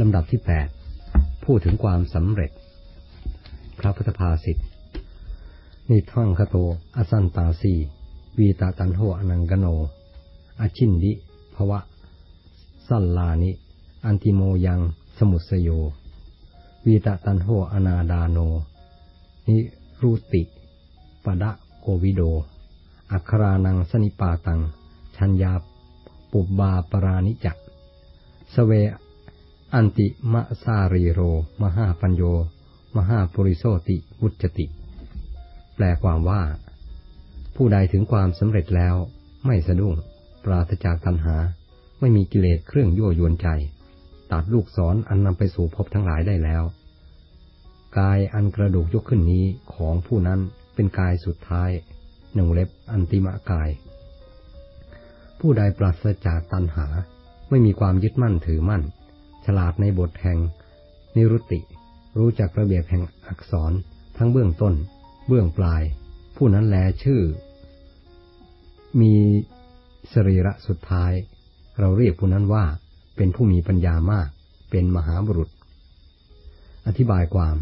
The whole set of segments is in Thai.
ลำดับที่แปดพูดถึงความสำเร็จ พระพุทธภาษิตนิทังคโต อสันตาสีวีตาตันโหอนังกโน อชินดิภวะ สัลลานิ อันติโมยังสมุสโย วีตาตันโหอนาดาโน นิรูติปดะโกวิโด อัครานังสนิปาตัง ชัญญาปุบบาปรานิจักสเว อันติมะสารีโร มหาปัญโย มหาปุริโสติวุจติ แปลความว่า ผู้ใดถึงความสำเร็จแล้ว ไม่สะดุ้ง ปราศจากตัณหา ไม่มีกิเลสเครื่องยั่วยวนใจ ตัดลูกศรออันนำไปสู่ภพทั้งหลายได้แล้ว กายอันกระดูกยกขึ้นนี้ของผู้นั้นเป็นกายสุดท้ายหนึ่งเล็บอันติมะกาย ผู้ใดปราศจากตัณหา ไม่มีความยึดมั่นถือมั่น ฉลาดในบทแห่ง นิรุติ รู้จักระเบียบแห่งอักษรทั้งเบื้องต้น เบื้องปลาย ผู้นั้นแลชื่อ มีสรีระสุดท้าย เราเรียกผู้นั้นว่าเป็นผู้มีปัญญามาก เป็นมหาบุรุษ อธิบายความ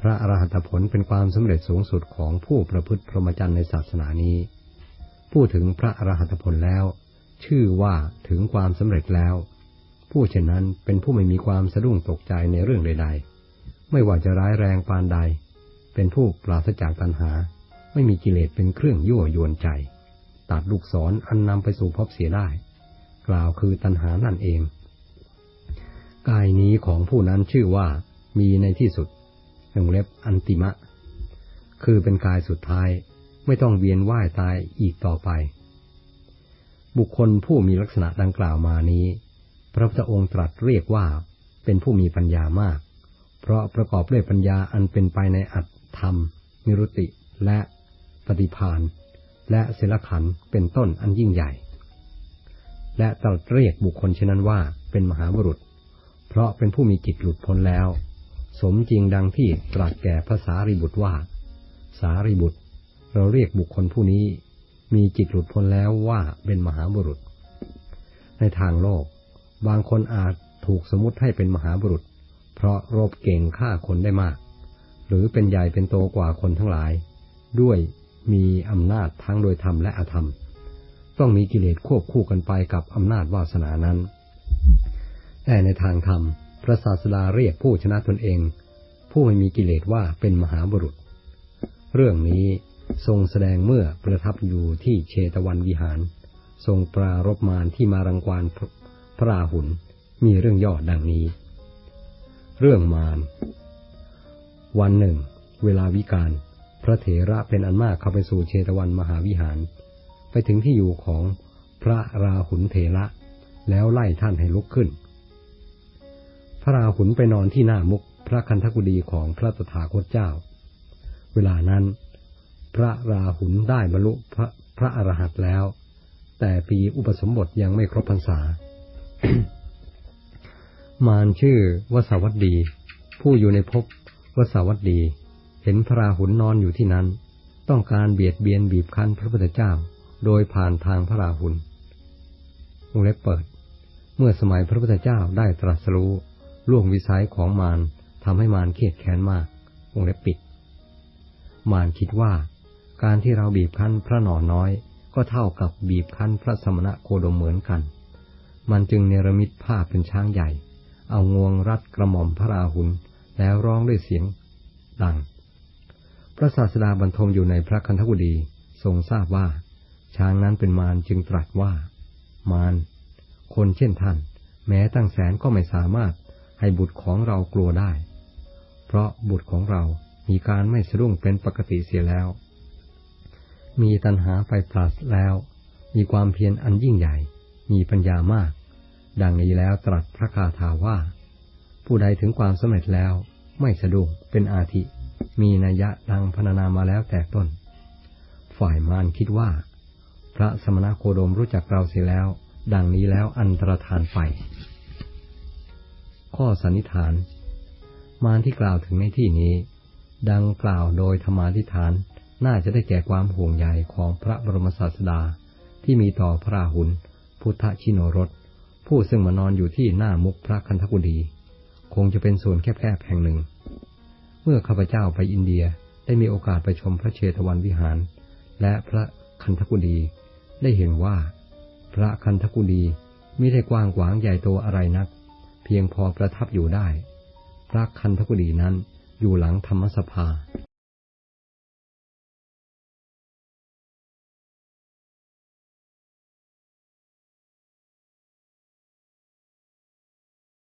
พระอรหัตผลเป็นความสำเร็จสูงสุดของผู้ประพฤติพรหมจรรย์ในศาสนานี้ พูดถึงพระอรหัตผลแล้ว ชื่อว่าถึงความสำเร็จแล้ว ผู้เช่นนั้นเป็นผู้ไม่มีความสะดุ้งตกใจในเรื่องใดๆ ไม่ว่าจะร้ายแรงปานใด เป็นผู้ปราศจากตัณหา ไม่มีกิเลสเป็นเครื่องยั่วยวนใจ ตัดลูกศรออันนำไปสู่พบเสียได้ กล่าวคือตัณหานั่นเอง กายนี้ของผู้นั้นชื่อว่ามีในที่สุดหนึ่งเล็บอันติมะ คือเป็นกายสุดท้ายไม่ต้องเวียนว่ายตายอีกต่อไป บุคคลผู้มีลักษณะดังกล่าวมานี้ ระพุทธองค์ตรัสเรียกว่าเป็นผู้มีปัญญามาก เพราะประกอบด้วยปัญญาอันเป็นไปในอัตธรรมมิรุติ และปฏิพานและศิลขันเป็นต้นอันยิ่งใหญ่ และตรัสเรียกบุคคลเช่นนั้นว่าเป็นมหาบุรุษ เพราะเป็นผู้มีจิตหลุดพ้นแล้ว สมจริงดังที่ตรัสแก่ภาษาริบุตรว่า สารีบุตร เราเรียกบุคคลผู้นี้ มีจิตหลุดพ้นแล้วว่าเป็นมหาบุรุษ ในทางโลก บางคนอาจถูกสมมติให้เป็นมหาบุรุษ เพราะรบเก่งฆ่าคนได้มาก หรือเป็นใหญ่เป็นโตกว่าคนทั้งหลาย ด้วยมีอำนาจทั้งโดยธรรมและอธรรม ต้องมีกิเลสควบคู่กันไปกับอำนาจวาสนานั้น แต่ในทางธรรม พระศาสดาเรียกผู้ชนะตนเอง ผู้ไม่มีกิเลสว่าเป็นมหาบุรุษ เรื่องนี้ทรงแสดงเมื่อประทับอยู่ที่เชตวันวิหาร ทรงปรารบมารที่มารังควาน พระราหุลมีเรื่องย่อดดังนี้ เรื่องมาร วันหนึ่ง เวลาวิการ พระเถระเป็นอันมากเข้าไปสู่เชตวันมหาวิหาร ไปถึงที่อยู่ของพระราหุลเถระ แล้วไล่ท่านให้ลุกขึ้น พระราหุลไปนอนที่หน้ามุกพระคันธกุฎีของพระตถาคตเจ้า เวลานั้น พระราหุลได้บรรลุพระพระอรหันต์แล้ว แต่ปีอุปสมบทยังไม่ครบพรรษา มารชื่อวสวัตดี ผู้อยู่ในภพวสวัตดี เห็นพระราหุลนอนอยู่ที่นั้น ต้องการเบียดเบียนบีบคั้นพระพุทธเจ้า โดยผ่านทางพระราหุลวงเล็บเปิด เมื่อสมัยพระพุทธเจ้าได้ตรัสรู้ล่วงวิสัยของมารทำให้มารเครียดแค้นมากวงเล็บปิด มารคิดว่า การที่เราบีบคั้นพระหนอนน้อย ก็เท่ากับบีบคั้นพระสมณะโคดมเหมือนกัน มันจึงเนรมิตภาพเป็นช้างใหญ่ เอางวงรัดกระหม่อมพระราหุลแล้วร้องด้วยเสียงดัง พระศาสดาบรรทมอยู่ในพระคันธกุฎีทรงทราบว่า ช้างนั้นเป็นมารจึงตรัสว่า มารคนเช่นท่าน แม้ตั้งแสนก็ไม่สามารถให้บุตรของเรากลัวได้ เพราะบุตรของเรามีการไม่สะดุ้งเป็นปกติเสียแล้ว มีตัณหาไปปราศแล้ว มีความเพียรอันยิ่งใหญ่ มีปัญญามาก ดังนี้แล้วตรัสพระคาถาว่า ผู้ใดถึงความสำเร็จแล้ว ไม่สะดุ้งเป็นอาทิมีนัยยะดังพรรณนามาแล้วแต่ต้น ฝ่ายมารคิดว่า พระสมณโคดมรู้จักเราเสียแล้ว ดังนี้แล้วอันตรธานไป ข้อสันนิษฐาน มารที่กล่าวถึงในที่นี้ ดังกล่าวโดยธรรมาทิฐานน่าจะได้แก่ความห่วงใยของพระบรมศาสดาที่มีต่อพระราหุลพุทธชิโนรส ผู้ซึ่งมานอนอยู่ที่หน้ามุกพระคันธกุฎีคงจะเป็นส่วนแคบๆแห่งหนึ่ง เมื่อข้าพเจ้าไปอินเดียได้มีโอกาสไปชมพระเชตวันวิหาร และพระคันธกุฎีได้เห็นว่า พระคันธกุฎีไม่ได้กว้างขวางใหญ่โตอะไรนัก เพียงพอประทับอยู่ได้ พระคันธกุฎีนั้นอยู่หลังธรรมสภา